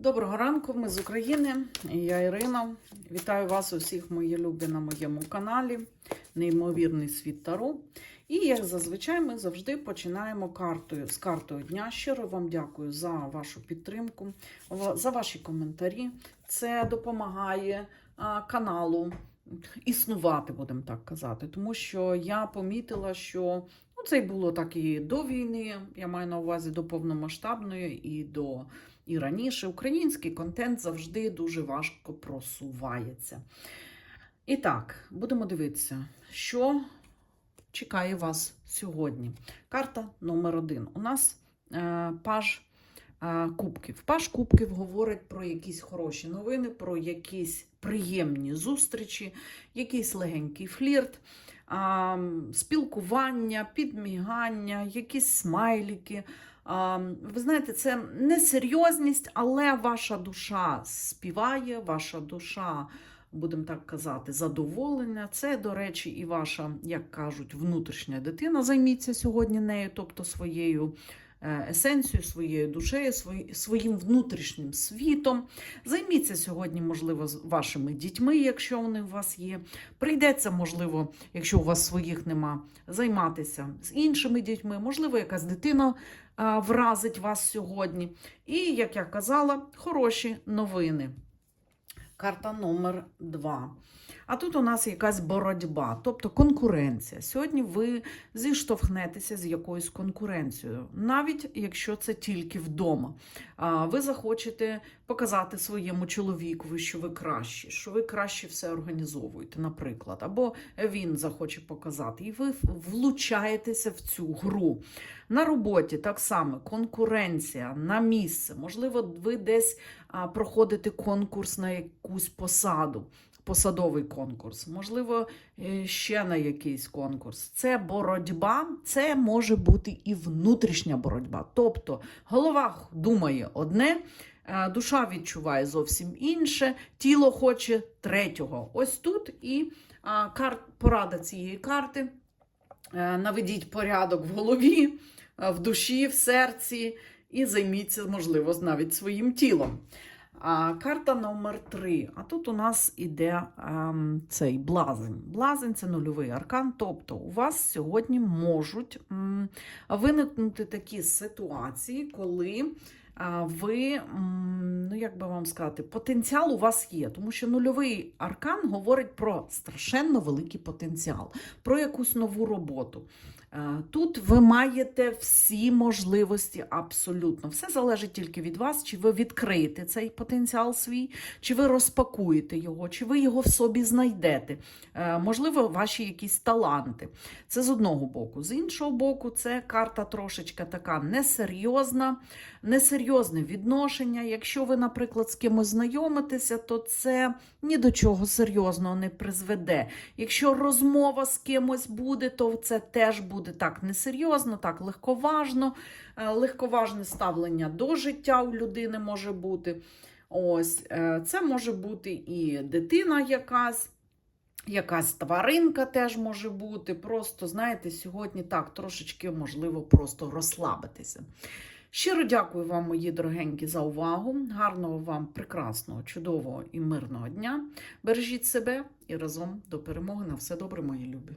Доброго ранку, ми з України. Я Ірина. Вітаю вас усіх, мої любі, на моєму каналі Неймовірний світ Таро. І як зазвичай, ми завжди починаємо картою з картою дня. Щиро вам дякую за вашу підтримку, за ваші коментарі. Це допомагає каналу існувати, будемо так казати. Тому що я помітила, що ну, це й було так і до війни. Я маю на увазі до повномасштабної і до і раніше український контент завжди дуже важко просувається. І так, будемо дивитися, що чекає вас сьогодні. Карта номер один. У нас е, паж кубків. Паж кубків говорить про якісь хороші новини, про якісь приємні зустрічі, якийсь легенький флірт. Спілкування, підмігання, якісь смайлики, Ви знаєте, це не серйозність, але ваша душа співає, ваша душа, будемо так казати, задоволення. Це, до речі, і ваша, як кажуть, внутрішня дитина. Займіться сьогодні нею, тобто своєю есенцією, своєю душею, своїм внутрішнім світом. Займіться сьогодні, можливо, з вашими дітьми, якщо вони у вас є. Прийдеться, можливо, якщо у вас своїх нема, займатися з іншими дітьми. Можливо, якась дитина вразить вас сьогодні. І, як я казала, хороші новини. Карта номер два. А тут у нас якась боротьба, тобто конкуренція. Сьогодні ви зіштовхнетеся з якоюсь конкуренцією, навіть якщо це тільки вдома. Ви захочете показати своєму чоловікові, що ви кращі, що ви краще все організовуєте, наприклад, або він захоче показати, і ви влучаєтеся в цю гру. На роботі так само конкуренція на місце. Можливо, ви десь проходите конкурс на якусь посаду, посадовий конкурс, можливо, е, ще на якийсь конкурс. Це боротьба, це може бути і внутрішня боротьба. Тобто голова думає одне. е, Душа відчуває зовсім інше, тіло хоче третього. Ось тут і порада цієї карти. Е, Наведіть порядок в голові, в душі, в серці і займіться, можливо, навіть своїм тілом. А, карта номер 3. А тут у нас іде ем, цей блазень. Блазень це нульовий аркан. Тобто у вас сьогодні можуть м, виникнути такі ситуації, коли а, ви, м, ну як би вам сказати, потенціал у вас є, тому що нульовий аркан говорить про страшенно великий потенціал, про якусь нову роботу. Е, Тут ви маєте всі можливості абсолютно. Все залежить тільки від вас, чи ви відкриєте цей потенціал свій, чи ви розпакуєте його, чи ви його в собі знайдете. Е, Можливо, ваші якісь таланти. Це з одного боку. З іншого боку, це карта трошечка така несерйозна, несерйозне відношення. Якщо ви, наприклад, з кимось знайомитеся, то це ні до чого серйозного не призведе. Якщо розмова з кимось буде, то це теж буде так несерйозно, так легковажно. Е, Легковажне ставлення до життя у людини може бути. Ось е, це може бути і дитина якась. Якась тваринка теж може бути. Просто, знаєте, сьогодні так трошечки можливо просто розслабитися. Щиро дякую вам, мої дорогенькі, за увагу. Гарного вам, прекрасного, чудового і мирного дня. Бережіть себе і разом до перемоги. На все добре, мої любі.